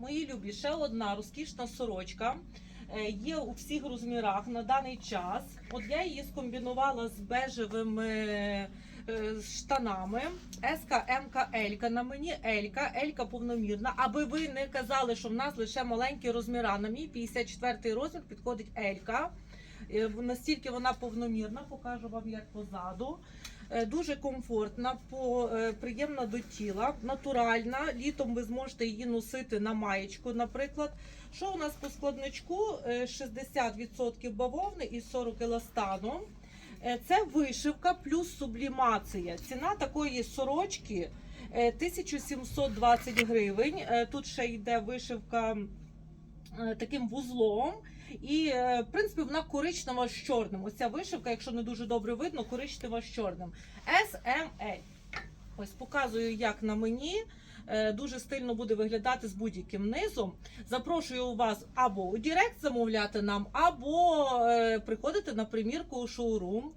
Мої любі, ще одна розкішна сорочка. Е, Є у всіх розмірах на даний час. От я її скомбінувала з бежевими е, штанами. Еска, М-ка, Елька. На мені Елька, Елька повномірна. Аби ви не казали, що в нас лише маленькі розміри. На мій 54 розмір підходить Елька. Е, Настільки вона повномірна, покажу вам як позаду. Е, Дуже комфортна, по, е, приємна до тіла, натуральна. Літом ви зможете її носити на маєчку, наприклад. Що у нас по складничку? Е, 60% бавовни і 40 еластану. Е, Це вишивка плюс сублімація. Ціна такої сорочки е, 1720 гривень. Е, Тут ще йде вишивка е, таким вузлом. І, е, в принципі, вона коричнева з чорним. Ось ця вишивка, якщо не дуже добре видно, коричнева з чорним. SML. Ось показую, як на мені. Е, Дуже стильно буде виглядати з будь-яким низом. Запрошую вас або у Директ замовляти нам, або е, приходити на примірку у шоурум.